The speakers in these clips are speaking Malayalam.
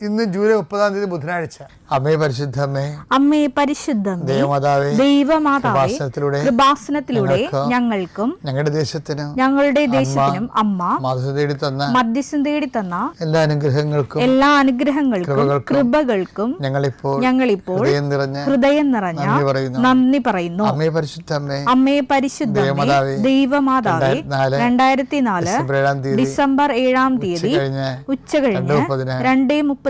ഇന്ന് ജൂലൈ മുപ്പതാം തീയതി ബുധനാഴ്ച. അമ്മേ പരിശുദ്ധമ്മേ അമ്മേ പരിശുദ്ധമേ ദൈവമാതാവേ ദൈവമാതാവേ കൃപാസനത്തിലൂടെ കൃപാസനത്തിലൂടെ ഞങ്ങൾക്ക് ഞങ്ങളുടെ ദേശത്തിനും ഞങ്ങളുടെ ദേശത്തിനും അമ്മ മധ്യസ്ഥം തേടി തന്ന മധ്യസ്ഥം തേടി തന്ന എല്ലാ അനുഗ്രഹങ്ങൾക്കും എല്ലാ അനുഗ്രഹങ്ങൾക്കും കൃപകൾക്കും ഞങ്ങളിപ്പോൾ ഞങ്ങളിപ്പോൾ ഹൃദയം നിറഞ്ഞ ഹൃദയം നിറഞ്ഞ നന്ദി പറയുന്നു. നന്ദി പരിശുദ്ധ അമ്മേ പരിശുദ്ധമ്മേ അമ്മേ പരിശുദ്ധ ദേവമാതാവേ, രണ്ടായിരത്തി നാല് ഡിസംബർ ഏഴാം തീയതി ഉച്ച കഴിഞ്ഞ് രണ്ടേ മുപ്പതിന്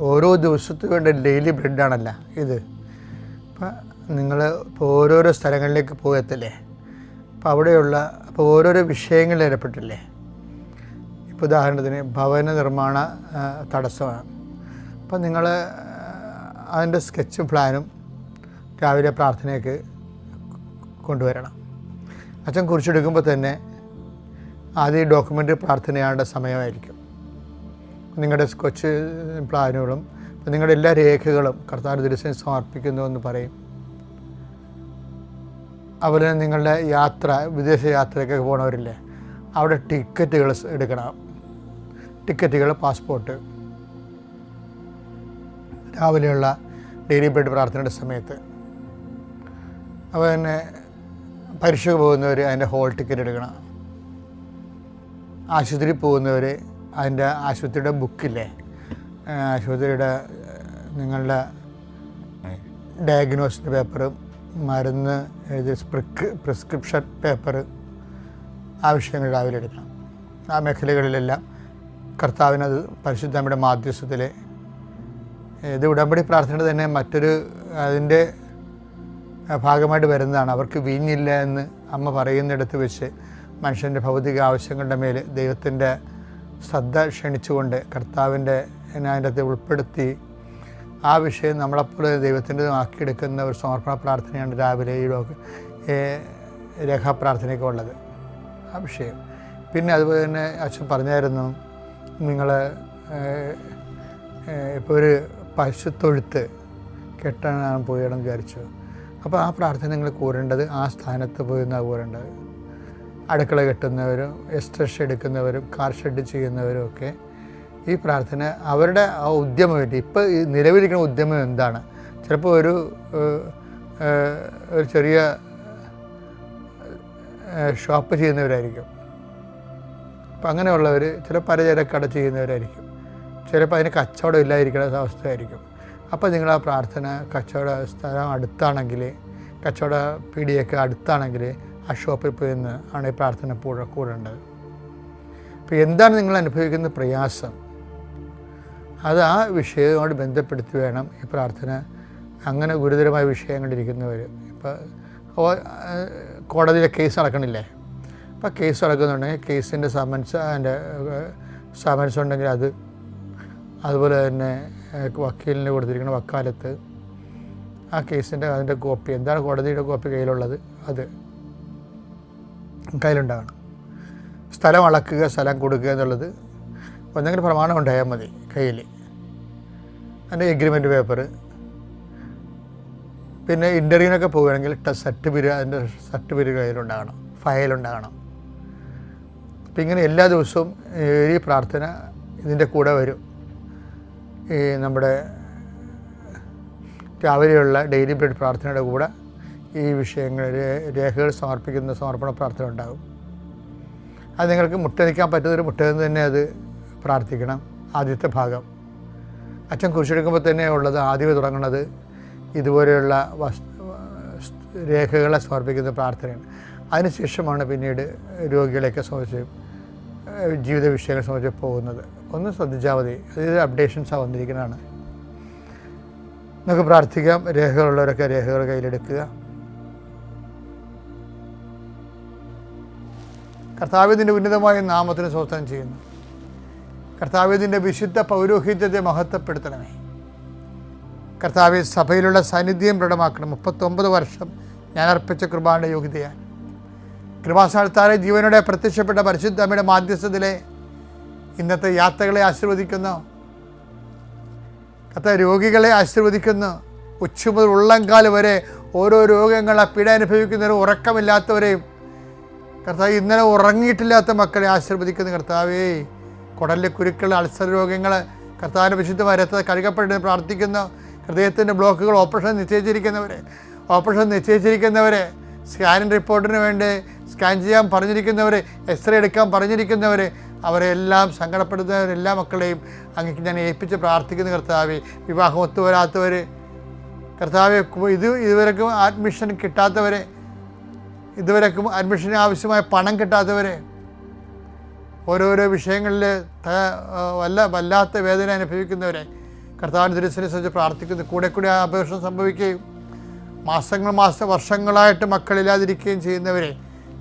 ഓരോ ദിവസത്തിന് വേണ്ട ഡെയിലി ബ്രെഡാണല്ല ഇത്. അപ്പം നിങ്ങൾ ഇപ്പോൾ ഓരോരോ സ്ഥലങ്ങളിലേക്ക് പോകത്തില്ലേ? അപ്പോൾ അവിടെയുള്ള അപ്പോൾ ഓരോരോ വിഷയങ്ങളിൽ ഏർപ്പെട്ടില്ലേ ഇപ്പോൾ ഉദാഹരണത്തിന് ഭവന നിർമ്മാണ തടസ്സമാണ്. അപ്പം നിങ്ങൾ അതിന്റെ സ്കെച്ചും പ്ലാനും രാവിലെ പ്രാർത്ഥനയ്ക്ക് കൊണ്ടുവരണം. അച്ഛൻ കുറിച്ചെടുക്കുമ്പോൾ തന്നെ ആദ്യം ഡോക്യുമെന്ററി ഡോക്യുമെന്റ് പ്രാർത്ഥനയാണ്ട സമയമായിരിക്കും. നിങ്ങളുടെ കൊച്ചു പ്ലാനുകളും നിങ്ങളുടെ എല്ലാ രേഖകളും കർത്താവ് ദിവസം സമർപ്പിക്കുന്നു എന്ന് പറയും. അതുപോലെ നിങ്ങളുടെ യാത്ര വിദേശ യാത്രയ്ക്കൊക്കെ പോകണവരില്ലേ അവിടെ ടിക്കറ്റുകൾ എടുക്കണം. ടിക്കറ്റുകൾ പാസ്പോർട്ട്. രാവിലെയുള്ള ഡെയിലി ബ്രെഡ് പ്രാർത്ഥനയുടെ സമയത്ത്. അപ്പോൾ തന്നെ പരീക്ഷയ്ക്ക് പോകുന്നവർ അതിന്റെ ഹോൾ ടിക്കറ്റ് എടുക്കണം. ആശുപത്രി പോകുന്നവർ അതിന്റെ ആശുപത്രിയുടെ ബുക്കില്ലേ? ആശുപത്രിയുടെ നിങ്ങളുടെ ഡയഗ്നോസിന്റെ പേപ്പർ മരുന്ന് എഴുതി പ്രിക്ക് പ്രിസ്ക്രിപ്ഷൻ പേപ്പർ ആവശ്യങ്ങൾ രാവിലെ എടുക്കണം. ആ മേഖലകളിലെല്ലാം കർത്താവിനത് പരിശുദ്ധമ്മയുടെ മാധ്യസ്ഥത്തിൽ ഇത് ഉടമ്പടി പ്രാർത്ഥന തന്നെ മറ്റൊരു അതിന്റെ ഭാഗമായിട്ട് വരുന്നതാണ്. അവർക്ക് വീഞ്ഞില്ല എന്ന് അമ്മ പറയുന്നിടത്ത് വെച്ച് മനുഷ്യന്റെ ഭൗതിക ആവശ്യങ്ങളുടെ മേൽ ദൈവത്തിന്റെ ശ്രദ്ധ ക്ഷണിച്ചുകൊണ്ട് കർത്താവിന്റെ അതിന്റെ അകത്ത് ഉൾപ്പെടുത്തി ആ വിഷയം നമ്മളെപ്പോലെ ദൈവത്തിന്റെ ആക്കിയെടുക്കുന്ന ഒരു സമർപ്പണ പ്രാർത്ഥനയാണ് രാവിലെ ഈ ലോക രേഖാപ്രാർത്ഥനയൊക്കെ ഉള്ളത്. ആ വിഷയം. പിന്നെ അതുപോലെ തന്നെ അച്ഛൻ പറഞ്ഞായിരുന്നു നിങ്ങൾ ഇപ്പോൾ ഒരു പശുത്തൊഴുത്ത് കെട്ടാൻ പോയണം വിചാരിച്ചു. അപ്പോൾ ആ പ്രാർത്ഥന നിങ്ങൾ കൂരേണ്ടത് ആ സ്ഥാനത്ത് പോയി നിന്നാണ് കൂരേണ്ടത്. അടുക്കള കെട്ടുന്നവരും എസ്റ്റേഷൻ എടുക്കുന്നവരും കാർ ഷെഡ് ചെയ്യുന്നവരും ഒക്കെ ഈ പ്രാർത്ഥന അവരുടെ ആ ഉദ്യമമായിട്ട് ഇപ്പോൾ നിലവിലിരിക്കുന്ന ഉദ്യമം എന്താണ്? ചിലപ്പോൾ ഒരു ഒരു ചെറിയ ഷോപ്പ് ചെയ്യുന്നവരായിരിക്കും. അപ്പം അങ്ങനെയുള്ളവർ ചില പലചരക്കട ചെയ്യുന്നവരായിരിക്കും. ചിലപ്പോൾ അതിന് കച്ചവടം ഇല്ലാതിരിക്കുന്ന അവസ്ഥയായിരിക്കും. അപ്പോൾ നിങ്ങൾ ആ പ്രാർത്ഥന കച്ചവട സ്ഥലം അടുത്താണെങ്കിൽ കച്ചവട പീടിയൊക്കെ അടുത്താണെങ്കിൽ ആ ഷോപ്പിൽ പോയി നിന്ന് ആണ് ഈ പ്രാർത്ഥന കൂടെ കൂടേണ്ടത്. അപ്പോൾ എന്താണ് നിങ്ങൾ അനുഭവിക്കുന്ന പ്രയാസം? അത് ആ വിഷയവുമായിട്ട് ബന്ധപ്പെടുത്തി വേണം ഈ പ്രാർത്ഥന. അങ്ങനെ ഗുരുതരമായ വിഷയങ്ങളിരിക്കുന്നവർ ഇപ്പോൾ കോടതിയിലെ കേസ് നടക്കണില്ലേ അപ്പോൾ കേസ് നടക്കുന്നുണ്ടെങ്കിൽ കേസിന്റെ സമൻസ് അതിന്റെ സമൻസ് ഉണ്ടെങ്കിൽ അത് അതുപോലെ തന്നെ വക്കീലിന് കൊടുത്തിരിക്കുന്ന വക്കാലത്ത് ആ കേസിന്റെ അതിന്റെ കോപ്പി എന്താണ് കോടതിയുടെ കോപ്പി കയ്യിലുള്ളത്? അത്. കയ്യിലുണ്ടാകണം. സ്ഥലം അളക്കുക സ്ഥലം കൊടുക്കുക എന്നുള്ളത് ഒന്നെങ്കിൽ പ്രമാണം ഉണ്ടായാൽ മതി കയ്യിൽ. അതിന്റെ എഗ്രിമെന്റ് പേപ്പർ പിന്നെ ഇന്റർവ്യൂവിനൊക്കെ പോവുകയാണെങ്കിൽ സർട്ടിഫിക്കറ്റ് അതിന്റെ സർട്ടിഫിക്കറ്റ് കയ്യിലുണ്ടാകണം ഫയലുണ്ടാകണം അപ്പം ഇങ്ങനെ എല്ലാ ദിവസവും ഈ പ്രാർത്ഥന ഇതിന്റെ കൂടെ വരും. ഈ നമ്മുടെ രാവിലെയുള്ള ഡെയിലി ബ്രെഡ് പ്രാർത്ഥനയുടെ കൂടെ ഈ വിഷയങ്ങൾ രേഖകൾ സമർപ്പിക്കുന്ന സമർപ്പണ പ്രാർത്ഥന ഉണ്ടാകും. അത് നിങ്ങൾക്ക് മുട്ടനിക്കാൻ പറ്റുന്നൊരു മുട്ടയെന്ന് തന്നെ അത് പ്രാർത്ഥിക്കണം. ആദ്യത്തെ ഭാഗം. അച്ഛൻ കുറിച്ചെടുക്കുമ്പോൾ തന്നെ ഉള്ളത് ആദ്യമേ തുടങ്ങുന്നത് ഇതുപോലെയുള്ള രേഖകളെ സമർപ്പിക്കുന്ന പ്രാർത്ഥനയാണ്. അതിനുശേഷമാണ് പിന്നീട് രോഗികളെയൊക്കെ സംബന്ധിച്ച് ജീവിത വിഷയങ്ങളെ സംബന്ധിച്ച് പോകുന്നത്. ഒന്ന് ശ്രദ്ധിച്ചാൽ മതി. അതായത് അപ്ഡേഷൻസാണ് വന്നിരിക്കുന്നതാണ്. നമുക്ക് പ്രാർത്ഥിക്കാം. രേഖകളുള്ളവരൊക്കെ രേഖകൾ കയ്യിലെടുക്കുക. കർത്താവിന്റെ ഉന്നതമായ നാമത്തിന് സ്വസ്ഥം ചെയ്യുന്നു. കർത്താവിന്റെ വിശുദ്ധ പൗരോഹിത്യത്തെ മഹത്വപ്പെടുത്തണമേ. കർത്താവ് സഭയിലുള്ള സാന്നിധ്യം ദൃഢമാക്കണം മുപ്പത്തൊമ്പത് വർഷം ഞാൻ അർപ്പിച്ച കൃപാന്റെ യോഗ്യതയാണ്. കൃപാസ്ഥാനത്താരെ ജീവനോടെ പ്രത്യക്ഷപ്പെട്ട പരിശുദ്ധ അമ്മയുടെ മാധ്യസ്ഥത്തിലെ ഇന്നത്തെ യാത്രകളെ ആശീർവദിക്കുന്നു. കത്ത രോഗികളെ ആശീർവദിക്കുന്നു. ഉച്ച മുതൽ വരെ ഓരോ രോഗങ്ങളെ പീഡ അനുഭവിക്കുന്നവരും ഉറക്കമില്ലാത്തവരെയും കർത്താവ് ഇന്നലെ ഉറങ്ങിയിട്ടില്ലാത്ത മക്കളെ ആശീർവദിക്കുന്ന കർത്താവേ. കുടലിലെ കുരുക്കൾ അൾസർ രോഗങ്ങൾ കർത്താവിന്റെ വിശുദ്ധ വരത്ത് കഴുകപ്പെട്ട് പ്രാർത്ഥിക്കുന്ന. ഹൃദയത്തിന്റെ ബ്ലോക്കുകൾ ഓപ്പറേഷൻ നിശ്ചയിച്ചിരിക്കുന്നവരെ ഓപ്പറേഷൻ നിശ്ചയിച്ചിരിക്കുന്നവരെ സ്കാനിങ് റിപ്പോർട്ടിന് വേണ്ടി സ്കാൻ ചെയ്യാൻ പറഞ്ഞിരിക്കുന്നവരെ എക്സ്റേ എടുക്കാൻ പറഞ്ഞിരിക്കുന്നവരെ അവരെല്ലാം സങ്കടപ്പെടുത്തുന്നവർ എല്ലാ മക്കളെയും അങ്ങേക്ക് ഞാൻ ഏൽപ്പിച്ച് പ്രാർത്ഥിക്കുന്ന കർത്താവ്. വിവാഹം ഒത്തുവരാത്തവർ കർത്താവ് ഇത് ഇതുവരെക്കും അഡ്മിഷൻ കിട്ടാത്തവരെ ഇതുവരെക്കും അഡ്മിഷന് ആവശ്യമായ പണം കിട്ടാത്തവരെ ഓരോരോ വിഷയങ്ങളിൽ വല്ല വല്ലാത്ത വേദന അനുഭവിക്കുന്നവരെ കർത്താവിന് തിരുസരിച്ച് പ്രാർത്ഥിക്കുന്നു. കൂടെ കൂടെ ആ അപേക്ഷ സംഭവിക്കുകയും മാസങ്ങൾ മാസ വർഷങ്ങളായിട്ട് മക്കളില്ലാതിരിക്കുകയും ചെയ്യുന്നവരെ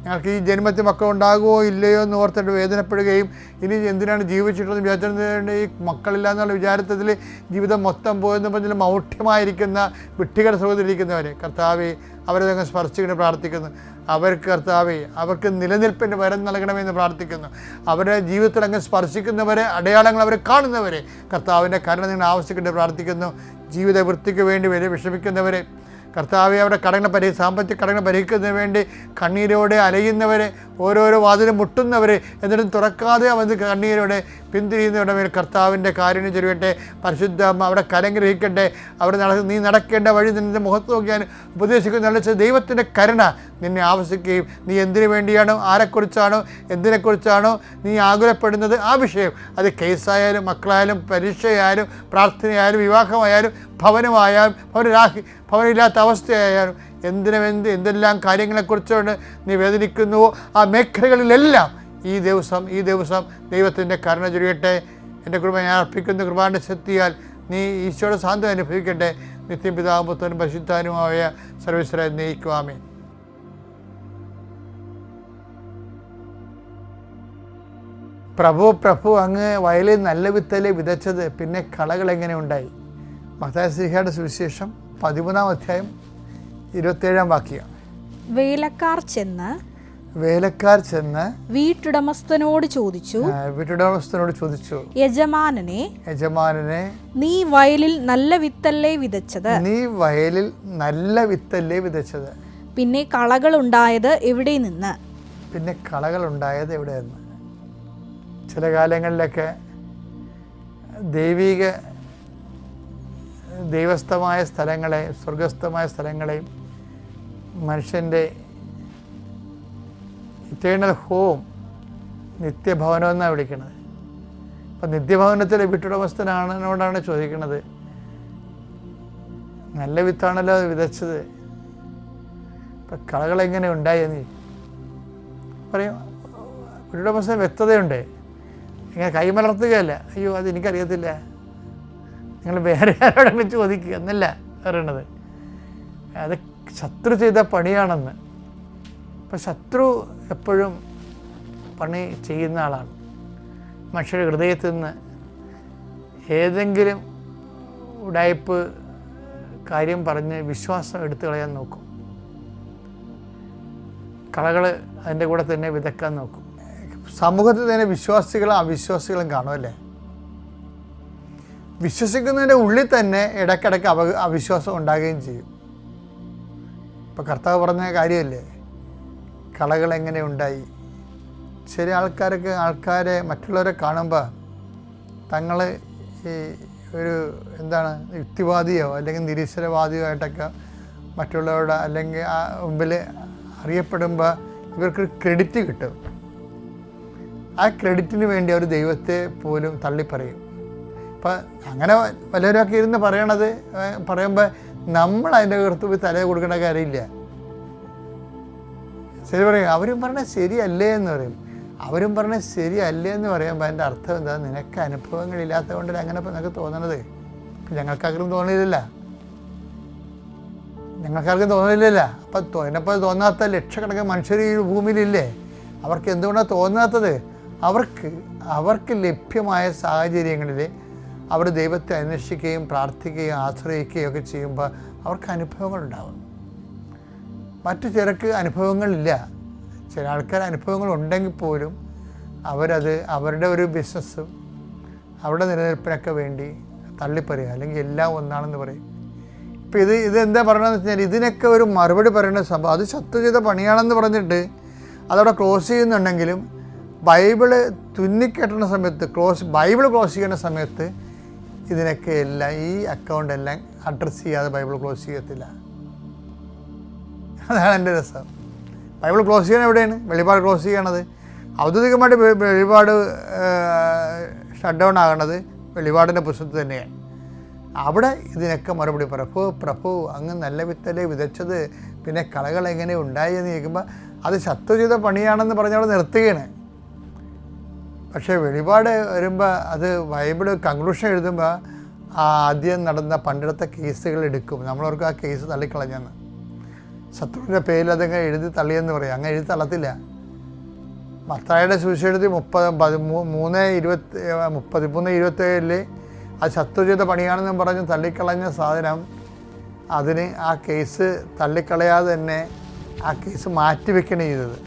ഞങ്ങൾക്ക് ഈ ജന്മത്തിൽ മക്കൾ ഉണ്ടാകുമോ ഇല്ലയോ എന്ന് ഓർത്തിട്ട് വേദനപ്പെടുകയും ഇനി എന്തിനാണ് ജീവിച്ചിട്ടുള്ളത് വിചാരിച്ചിട്ടുണ്ട് ഈ മക്കളില്ല എന്നുള്ള വിചാരത്തിൽ ജീവിതം മൊത്തം പോയെന്ന് പറഞ്ഞാൽ മൗഢ്യമായിരിക്കുന്ന വിട്ടികര സഹോദരിക്കുന്നവരെ കർത്താവെ അവരെ അങ്ങ് സ്പർശിക്കുന്നു പ്രാർത്ഥിക്കുന്നു. അവർക്ക് കർത്താവെ അവർക്ക് നിലനിൽപ്പിന് വരം നൽകണമെന്ന് പ്രാർത്ഥിക്കുന്നു. അവരുടെ ജീവിതത്തിൽ അങ്ങ് സ്പർശിക്കുന്നവരെ അടയാളങ്ങൾ അവരെ കാണുന്നവരെ കർത്താവിന്റെ കരുണ നിങ്ങൾ ആവശ്യപ്പെട്ട് പ്രാർത്ഥിക്കുന്നു. ജീവിത വൃത്തിക്ക് വേണ്ടി വരെ വിഷമിക്കുന്നവരെ കർത്താവെ അവരുടെ കടങ്ങൾ പരി സാമ്പത്തിക കടങ്ങൾ പരിഹരിക്കുന്നതിന് വേണ്ടി കണ്ണീരോടെ അലയുന്നവരെ ഓരോരോ വാതിലും മുട്ടുന്നവരെ എന്നിട്ടും തുറക്കാതെ അവൻ കണ്ണീരോടെ പിന്തിരിയുന്നവരുടെ മേൽ കർത്താവിന്റെ കാരുണ്യം ചൊരുവട്ടെ പരിശുദ്ധ അവിടെ കരഗ്രഹിക്കട്ടെ അവിടെ നട നീ നടക്കേണ്ട വഴി നിന്റെ മുഖത്ത് നോക്കിയാൽ ഉപദേശിക്കുന്ന നല്ല ദൈവത്തിന്റെ കരുണ നിന്നെ ആവശ്യിക്കുകയും നീ എന്തിനു വേണ്ടിയാണോ ആരെക്കുറിച്ചാണോ എന്തിനെക്കുറിച്ചാണോ നീ ആകുലപ്പെടുന്നത്? ആ വിഷയം അത് കേസായാലും മക്കളായാലും പരീക്ഷയായാലും പ്രാർത്ഥനയായാലും വിവാഹമായാലും ഭവനമായാലും ഭവനരാഹി ഭവനമില്ലാത്ത അവസ്ഥയായാലും എന്തിനും എന്ത് എന്തെല്ലാം കാര്യങ്ങളെക്കുറിച്ചാണ് നീ വേദനിക്കുന്നുവോ ആ മേഖലകളിലെല്ലാം ഈ ദിവസം ഈ ദിവസം ദൈവത്തിന്റെ കരുണ ചൊരിയട്ടെ. എന്റെ കുടുംബം ഞാൻ അർപ്പിക്കുന്ന. കൃപാന്റെ ശക്തിയാൽ നീ ഈശോയുടെ സാന്ത്വം അനുഭവിക്കട്ടെ. നിത്യം പിതാമ്പത്തനും പരിശുദ്ധാനുമായ സർവീശ്വര നയിക്കുവാമേ പ്രഭു പ്രഭു അങ്ങ് വയലിൽ നല്ല വിത്തലെ വിതച്ചത് പിന്നെ കളകൾ എങ്ങനെ ഉണ്ടായി മഹാസിഹയുടെ സുവിശേഷം പതിമൂന്നാം അധ്യായം ഇരുപത്തേഴാം വാക്യം. വേലക്കാർ ചെന്ന് വേലക്കാർ ചെന്ന് വീട്ടുടമസ്ഥനോട് ചോദിച്ചു വീട്ടുടമസ്ഥനോട് ചോദിച്ചു യജമാനനെ യജമാനനെ നീ വയലിൽ നല്ല വിത്തല്ലേ വിതച്ചത്? നീ വയലിൽ നല്ല വിത്തല്ലേ വിതച്ചത്? പിന്നെ കളകൾ ഉണ്ടായത് എവിടെ നിന്ന്? പിന്നെ കളകൾ ഉണ്ടായത് എവിടെ നിന്ന്? ചില കാലങ്ങളിലൊക്കെ ദൈവിക ദൈവസ്ഥമായ സ്ഥലങ്ങളെ സ്വർഗസ്ഥമായ സ്ഥലങ്ങളെയും മനുഷ്യന്റെ ഇറ്റേണൽ ഹോം നിത്യഭവനം എന്നാണ് വിളിക്കുന്നത് അപ്പം നിത്യഭവനത്തിലെ വീട്ടുടമസ്ഥനാണെന്നോടാണ് ചോദിക്കുന്നത് നല്ല വിത്താണല്ലോ അത് വിതച്ചത്. ഇപ്പം കളകൾ എങ്ങനെ ഉണ്ടായെന്ന് പറയും വീട്ടുടമസ്ഥന് വ്യക്തതയുണ്ട്. ഇങ്ങനെ കൈമലർത്തുകയല്ല അയ്യോ അത് എനിക്കറിയത്തില്ല നിങ്ങൾ വേറെ ആരോടെങ്കിലും ചോദിക്കുക എന്നല്ല പറയണത്. അത് ശത്രു ചെയ്ത പണിയാണെന്ന്. അപ്പം ശത്രു എപ്പോഴും പണി ചെയ്യുന്ന ആളാണ്. മനുഷ്യരുടെ ഹൃദയത്തിൽ നിന്ന് ഏതെങ്കിലും ഉടായ്പ് കാര്യം പറഞ്ഞ് വിശ്വാസം എടുത്തു കളയാൻ നോക്കും. കളകൾ അതിന്റെ കൂടെ തന്നെ വിതക്കാൻ നോക്കും. സമൂഹത്തിൽ തന്നെ വിശ്വാസികളും അവിശ്വാസികളും കാണുമല്ലേ വിശ്വസിക്കുന്നതിന്റെ ഉള്ളിൽ തന്നെ ഇടയ്ക്കിടയ്ക്ക് അവ അവിശ്വാസം ഉണ്ടാകുകയും ചെയ്യും. ഇപ്പം കർത്താവ് പറഞ്ഞ കാര്യമല്ലേ? കളകൾ എങ്ങനെ ഉണ്ടായി ചില ആൾക്കാർക്ക് ആൾക്കാരെ മറ്റുള്ളവരെ കാണുമ്പോൾ തങ്ങൾ ഈ ഒരു എന്താണ് യുക്തിവാദിയോ അല്ലെങ്കിൽ നിരീശ്വരവാദിയോ ആയിട്ടൊക്കെ മറ്റുള്ളവരുടെ അല്ലെങ്കിൽ ആ മുമ്പിൽ അറിയപ്പെടുമ്പോൾ ഇവർക്ക് ക്രെഡിറ്റ് കിട്ടും. ആ ക്രെഡിറ്റിന് വേണ്ടി അവർ ദൈവത്തെ പോലും തള്ളിപ്പറയും. അപ്പം അങ്ങനെ വല്ലവരൊക്കെ ഇരുന്ന് പറയണത് പറയുമ്പോൾ നമ്മൾ അതിന്റെ കറുത്ത് പോയി തലയെ കൊടുക്കേണ്ട കാര്യമില്ല. ശരി പറയും അവരും പറഞ്ഞാൽ ശരിയല്ലേ എന്ന് പറയും. അവരും പറഞ്ഞ ശരിയല്ലേ എന്ന് പറയുമ്പോൾ അതിന്റെ അർത്ഥം എന്താ? നിനക്ക് അനുഭവങ്ങളില്ലാത്തത് കൊണ്ടല്ല അങ്ങനെ ഇപ്പം നിനക്ക് തോന്നണത്? ഞങ്ങൾക്കാർക്കും തോന്നിയില്ല ഞങ്ങൾക്കാർക്കും തോന്നിയില്ലല്ല അപ്പം എന്നെപ്പോലെ തോന്നാത്ത ലക്ഷക്കണക്കിന് മനുഷ്യർ ഈ ഭൂമിയിലില്ലേ? അവർക്ക് എന്തുകൊണ്ടാണ് തോന്നാത്തത്? അവർക്ക് അവർക്ക് ലഭ്യമായ സാഹചര്യങ്ങളിൽ അവർ ദൈവത്തെ അന്വേഷിക്കുകയും പ്രാർത്ഥിക്കുകയും ആശ്രയിക്കുകയും ഒക്കെ ചെയ്യുമ്പോൾ അവർക്ക് അനുഭവങ്ങളുണ്ടാകും മറ്റു ചിലർക്ക് അനുഭവങ്ങളില്ല. ചില ആൾക്കാർ അനുഭവങ്ങൾ ഉണ്ടെങ്കിൽ പോലും അവരത് അവരുടെ ഒരു ബിസിനസ്സും അവരുടെ നിലനിൽപ്പിനൊക്കെ വേണ്ടി തള്ളിപ്പറയുക. അല്ലെങ്കിൽ എല്ലാം ഒന്നാണെന്ന് പറയും. ഇപ്പം ഇത് ഇതെന്താ പറയണമെന്ന് വെച്ചാൽ ഇതിനൊക്കെ ഒരു മറുപടി പറയുന്ന സംഭവം. അത് ശത്രു ചെയ്ത പണിയാണെന്ന് പറഞ്ഞിട്ട് അതവിടെ ക്ലോസ് ചെയ്യുന്നുണ്ടെങ്കിലും ബൈബിൾ തുന്നിക്കെട്ടുന്ന സമയത്ത് ക്ലോസ് ബൈബിൾ ക്ലോസ് ചെയ്യുന്ന സമയത്ത് ഇതിനൊക്കെ എല്ലാം ഈ അക്കൗണ്ട് എല്ലാം അഡ്രസ്സ് ചെയ്യാതെ ബൈബിൾ ക്ലോസ് ചെയ്യത്തില്ല. അതാണ് എന്റെ രസം. ബൈബിൾ ക്ലോസ് ചെയ്യണം എവിടെയാണ്? വെളിപാട് ക്ലോസ് ചെയ്യണത്. ഔദ്യോഗികമായിട്ട് വെളിപാട് ഷട്ട് ഡൗൺ ആകണത് വെളിപാടിന്റെ പുസ്തകത്തിൽ തന്നെയാണ്. അവിടെ ഇതിനൊക്കെ മറുപടി പ്രഭു പ്രഭു അങ്ങ് നല്ല വിത്തലെ വിതച്ചത്? പിന്നെ കളകൾ എങ്ങനെ ഉണ്ടായി? എന്ന് കേൾക്കുമ്പോൾ അത് ശത്രു ചെയ്ത പണിയാണെന്ന് പറഞ്ഞവിടെ നിർത്തുകയാണ്. പക്ഷേ വെളിപാട് വരുമ്പോൾ അത് ബൈബിൾ കൺക്ലൂഷൻ എഴുതുമ്പോൾ ആ ആദ്യം നടന്ന പണ്ടെടുത്ത കേസുകൾ എടുക്കും. നമ്മളവർക്ക് ആ കേസ് തള്ളിക്കളഞ്ഞെന്ന്. ശത്രുവിന്റെ പേരിൽ അതങ്ങനെ എഴുതി തള്ളിയെന്ന് പറയും. അങ്ങനെ എഴുതി തള്ളത്തില്ല. മത്തായുടെ സുവിശേഷത്തിൽ മുപ്പത് പതിമൂ മൂന്ന് ഇരുപത്തി മുപ്പത്തിമൂന്ന് ഇരുപത്തേഴിൽ ആ ശത്രു ചെയ്ത പണിയാണെന്ന് പറഞ്ഞ് തള്ളിക്കളഞ്ഞ സാധനം അതിന് ആ കേസ് തള്ളിക്കളയാതെ തന്നെ ആ കേസ് മാറ്റി വെക്കണം ചെയ്തത്.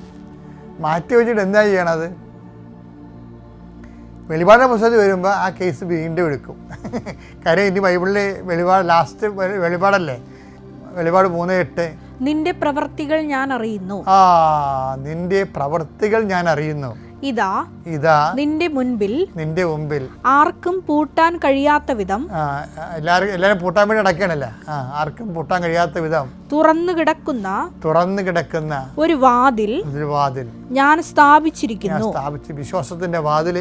മാറ്റി വെച്ചിട്ട് എന്താ ചെയ്യണത്? വെളിപാടിന്റെ പുസ്തകത്തിൽ വരുമ്പോൾ ആ കേസ് വീണ്ടും എടുക്കും. കാര്യം ഇനി ബൈബിളിൽ വെളിപാട് ലാസ്റ്റ് വെളിപാടല്ലേ? വെളിപാട് മൂന്ന് എട്ട്. നിന്റെ പ്രവർത്തികൾ ഞാൻ അറിയുന്നു. ആ നിന്റെ പ്രവൃത്തികൾ ഞാൻ അറിയുന്നു. ഇതാ ഇതാ നിന്റെ മുൻപിൽ നിന്റെ മുമ്പിൽ. ആർക്കും പൂട്ടാൻ കഴിയാത്ത വിധം ആ എല്ലാവരും പൂട്ടാൻ വേണ്ടി അടക്കണല്ലേ ആർക്കും പൂട്ടാൻ കഴിയാത്ത വിധം. തുറന്നു കിടക്കുന്ന തുറന്നു കിടക്കുന്ന ഒരു വാതിൽ ഒരു വാതിൽ. ഞാൻ സ്ഥാപിച്ചിരിക്കുന്നു. സ്ഥാപിച്ച് വിശ്വാസത്തിന്റെ വാതിൽ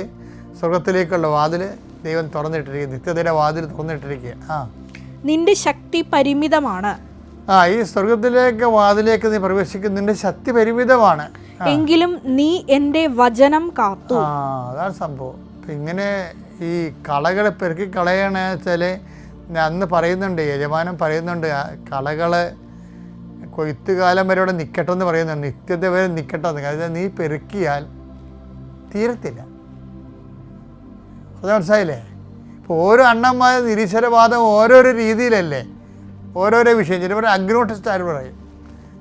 സ്വർഗത്തിലേക്കുള്ള വാതിൽ ദൈവം തുറന്നിട്ടിരിക്കുക നിത്യതയുടെ വാതിൽ തുറന്നിട്ടിരിക്കുക. ആ. നിന്റെ ശക്തി പരിമിതമാണ്. ആ ഈ സ്വർഗത്തിലേക്ക് വാതിലേക്ക് നീ പ്രവേശിക്കുന്ന നിന്റെ ശക്തി പരിമിതമാണ്. എങ്കിലും നീ എന്റെ വചനം കാത്തു. ആ അതാണ് സംഭവം. ഇങ്ങനെ ഈ കളകളെ പെരുക്കി കളയണ വെച്ചാൽ അന്ന് പറയുന്നുണ്ട് യജമാനം പറയുന്നുണ്ട് കളകൾ കൊയ്ത്തുകാലം വരെ ഇവിടെ നിൽക്കട്ടെന്ന് പറയുന്നുണ്ട്. നിത്യത വരെ നിൽക്കട്ടെന്ന് കാരണം നീ പെരുക്കിയാൽ തീരത്തില്ല. അത് മനസ്സിലായില്ലേ? ഇപ്പോൾ ഓരോ അണ്ണന്മാർ നിരീശ്വരവാദം ഓരോരോ രീതിയിലല്ലേ? ഓരോരോ വിഷയം. ചിലപ്പോൾ അഗ്നോട്ടിസ്റ്റ് ആര് പറയും?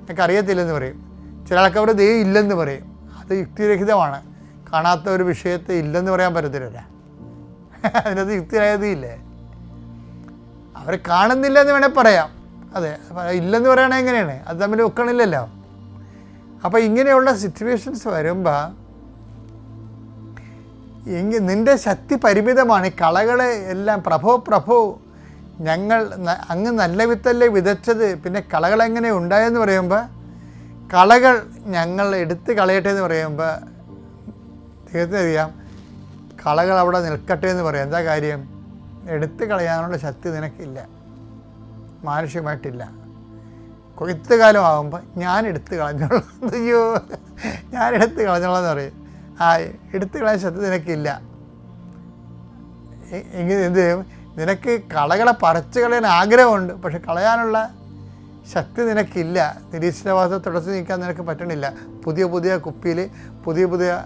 എനിക്ക് അറിയത്തില്ലെന്ന് പറയും. ചില ആൾക്കാർ പറയും ദൈവം ഇല്ലെന്ന് പറയും. അത് യുക്തിരഹിതമാണ്. കാണാത്ത ഒരു വിഷയത്തെ ഇല്ലെന്ന് പറയാൻ പറ്റത്തില്ല അതിനകത്ത് യുക്തിരഹിതയില്ലേ അവർ കാണുന്നില്ല എന്ന് വേണേൽ പറയാം. അതെ ഇല്ലെന്ന് പറയണത് എങ്ങനെയാണ്? അത് തമ്മിൽ ഒക്കണില്ലല്ലോ. അപ്പോൾ ഇങ്ങനെയുള്ള സിറ്റുവേഷൻസ് വരുമ്പോൾ എങ്കിൽ നിന്റെ ശക്തി പരിമിതമാണ്. കളകളെ എല്ലാം പ്രഭോ പ്രഭോ ഞങ്ങൾ അങ്ങ് നല്ല വിത്തല്ലേ വിതച്ചത്? പിന്നെ കളകൾ എങ്ങനെ ഉണ്ടായെന്ന് പറയുമ്പോൾ കളകൾ ഞങ്ങൾ എടുത്ത് കളയട്ടെ എന്ന് പറയുമ്പോൾ ദൈവത്തിന് അറിയാം കളകൾ അവിടെ നിൽക്കട്ടെ എന്ന് പറയാം. എന്താ കാര്യം? എടുത്ത് കളയാനുള്ള ശക്തി നിനക്കില്ല. മാനുഷികമായിട്ടില്ല. കൊയ്ത്ത് കാലമാകുമ്പോൾ ഞാൻ എടുത്ത് കളഞ്ഞോളാം. അയ്യോ ഞാൻ എടുത്ത് കളഞ്ഞോളാം എന്ന് പറയും. ആ എടുത്തു കളയാൻ ശക്തി നിനക്കില്ല. എങ്കിൽ എന്ത് ചെയ്യും? നിനക്ക് കളകളെ പറിച്ചു കളയാൻ ആഗ്രഹമുണ്ട് പക്ഷെ കളയാനുള്ള ശക്തി നിനക്കില്ല. നിരീക്ഷണവാസം തുടച്ചു നീക്കാൻ നിനക്ക് പറ്റണില്ല. പുതിയ പുതിയ കുപ്പിയിൽ പുതിയ പുതിയ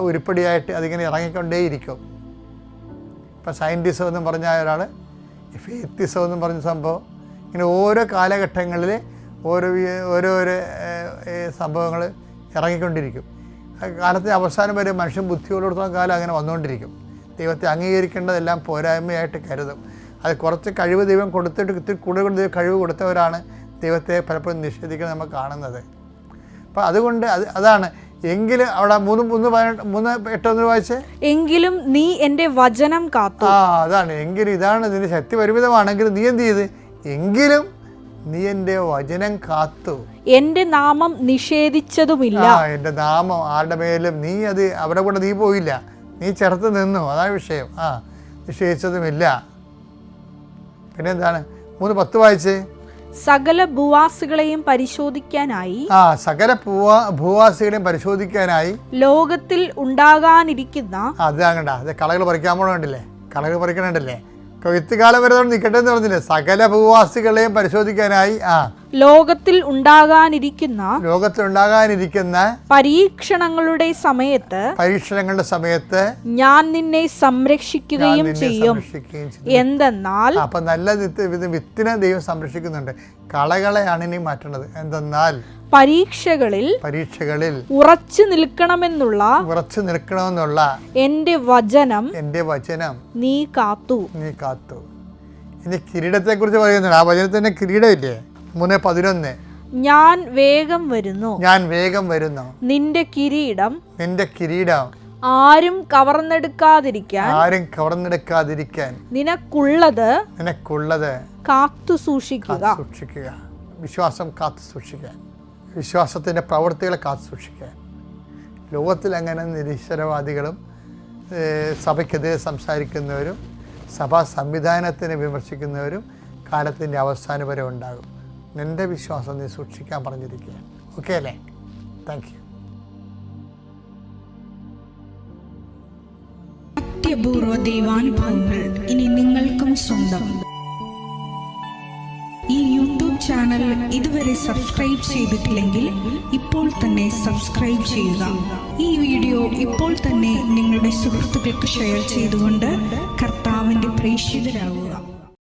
ഉരുപ്പടിയായിട്ട് അതിങ്ങനെ ഇറങ്ങിക്കൊണ്ടേയിരിക്കും. ഇപ്പം സയന്റിസം എന്നും പറഞ്ഞ ഒരാൾ ഫെയ്ത്തിസം എന്നും പറഞ്ഞ സംഭവം ഇങ്ങനെ ഓരോ കാലഘട്ടങ്ങളിൽ ഓരോ ഓരോരോ സംഭവങ്ങൾ ഇറങ്ങിക്കൊണ്ടിരിക്കും. കാലത്തെ അവസാനം വരെ മനുഷ്യൻ ബുദ്ധിയോടത്തോളം കാലം അങ്ങനെ വന്നുകൊണ്ടിരിക്കും. ദൈവത്തെ അംഗീകരിക്കേണ്ടതെല്ലാം പോരായ്മയായിട്ട് കരുതും. അത് കുറച്ച് കഴിവ് ദൈവം കൊടുത്തിട്ട് ഇത്തിരി കൂടുതൽ ദൈവം കഴിവ് കൊടുത്തവരാണ് ദൈവത്തെ പലപ്പോഴും നിഷേധിക്കുന്നത് നമ്മൾ കാണുന്നത്. അപ്പോൾ അതുകൊണ്ട് അത് അതാണ്. എങ്കിലും അവിടെ മൂന്ന് മൂന്ന് പതിനെട്ട് മൂന്ന് എട്ടൊന്ന് വായിച്ചേ? എങ്കിലും നീ എന്റെ വചനം കാത്തു. ആ അതാണ്. എങ്കിലും ഇതാണ് ഇതിന്റെ ശക്തി പരിമിതമാണെങ്കിൽ നീ എന്ത് ചെയ്ത്? എങ്കിലും നീ എന്റെ വചനം കാത്തു. എന്റെ നാമം നിഷേധിച്ചതുമില്ല. ആ എന്റെ നാമം ആരുടെ മേലും നീ അത് അവിടെ കൂടെ നീ പോയില്ല. നീ ചേർത്ത് നിന്നു അതാണ് വിഷയം. ആ നിഷേധിച്ചതുമില്ല. പിന്നെന്താണ്? മൂന്ന് പത്ത് വായിച്ചേ. സകല ഭൂവാസികളെയും പരിശോധിക്കാനായി ആ സകല ഭൂവാ ഭൂവാസികളെയും പരിശോധിക്കാനായി ലോകത്തിൽ ഉണ്ടാകാനിരിക്കുന്ന അത് അങ്ങണ്ട അത് കളകൾ പറിക്കാൻ പോകണ്ടല്ലേ കളകൾ പറിക്കണുണ്ടല്ലേ കൊയ്ത്തുകാലം വരെ നിൽക്കട്ടെ എന്ന് പറഞ്ഞില്ലേ? സകല ഭൂവാസികളെയും പരിശോധിക്കാനായി. ആ. ലോകത്തിൽ ഉണ്ടാകാനിരിക്കുന്ന ലോകത്തിൽ ഉണ്ടാകാനിരിക്കുന്ന പരീക്ഷണങ്ങളുടെ സമയത്ത് പരീക്ഷണങ്ങളുടെ സമയത്ത് ഞാൻ നിന്നെ സംരക്ഷിക്കുകയും ചെയ്യും. എന്തെന്നാൽ അപ്പൊ നല്ല വിത്തിനെ ദൈവം സംരക്ഷിക്കുന്നുണ്ട്. കളകളെയാണ് ഇനി മാറ്റുന്നത് എന്തെന്നാൽ പരീക്ഷകളിൽ പരീക്ഷകളിൽ ഉറച്ചു നിൽക്കണമെന്നുള്ള ഉറച്ചു നിൽക്കണമെന്നുള്ള എന്റെ വചനം എന്റെ വചനം നീ കാത്തു. നീ കാത്തു. ഇനി കിരീടത്തെ കുറിച്ച് പറയുന്നുണ്ട്. ആ വചനത്തിന്റെ കിരീടമില്ലേ? മൂന്ന് പതിനൊന്ന്. ഞാൻ വേഗം വരുന്നു. ഞാൻ വേഗം വരുന്നു. നിന്റെ കിരീടം നിന്റെ കിരീടം ആരും കവർന്നെടുക്കാതിരിക്കാൻ ആരും കവർന്നെടുക്കാതിരിക്കാൻ നിനക്കുള്ളത് നിനക്കുള്ളത് കാത്തു സൂക്ഷിക്കുക. സൂക്ഷിക്കുക. വിശ്വാസം കാത്തു സൂക്ഷിക്കാൻ വിശ്വാസത്തിന്റെ പ്രവൃത്തികളെ കാത്തു സൂക്ഷിക്കാൻ ലോകത്തിൽ അങ്ങനെ നിരീശ്വരവാദികളും സഭയ്ക്കെതിരെ സംസാരിക്കുന്നവരും സഭാ സംവിധാനത്തിനെ വിമർശിക്കുന്നവരും കാലത്തിന്റെ അവസാനം വരെ ഉണ്ടാകും. നിന്റെ വിശ്വാസം നീ സൂക്ഷിക്കാൻ പറഞ്ഞിരിക്കുക ഓക്കെ അല്ലേ? താങ്ക് യു അത്യപൂർവ ദൈവാനുഭവങ്ങൾ ഇനി നിങ്ങൾക്കും സ്വന്തം. ഈ യൂട്യൂബ് ചാനൽ ഇതുവരെ സബ്സ്ക്രൈബ് ചെയ്തിട്ടില്ലെങ്കിൽ ഇപ്പോൾ തന്നെ സബ്സ്ക്രൈബ് ചെയ്യുക. ഈ വീഡിയോ ഇപ്പോൾ തന്നെ നിങ്ങളുടെ സുഹൃത്തുക്കൾക്ക് ഷെയർ ചെയ്തുകൊണ്ട് കർത്താവിന്റെ പ്രേക്ഷിതരാകുക